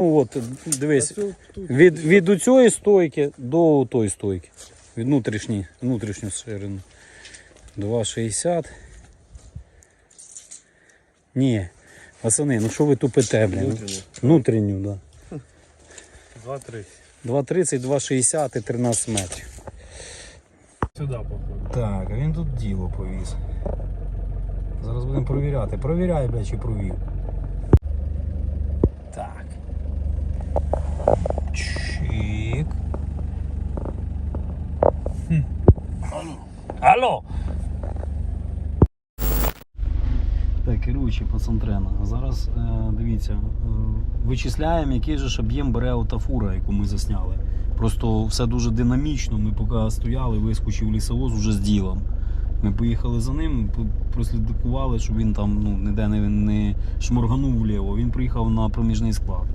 Ну от, дивись, від, від цієї стойки до тої стойки. Від внутрішньої, внутрішню ширину. 2,60. Ні. Пацани, ну що ви тупите, блін? Внутрішню. Внутрішню, так. 2-3. Да. 2,30, 2,60 і 13 метрів. Сюди походу. Так, а він тут діло повіз. Зараз будемо перевіряти. Провіряй, блядь, чи провів. Так. Хм. Алло! Так, керуючий пацантрена. Зараз е, дивіться, е, вичисляємо, який же ж об'єм бере ота яку ми засняли. Просто все дуже динамічно. Ми поки стояли, вискочив лісовоз уже з ділом. Ми поїхали за ним, прослідкували, щоб він там ну, ніде не, не шморганув вліво. Він приїхав на проміжний склад.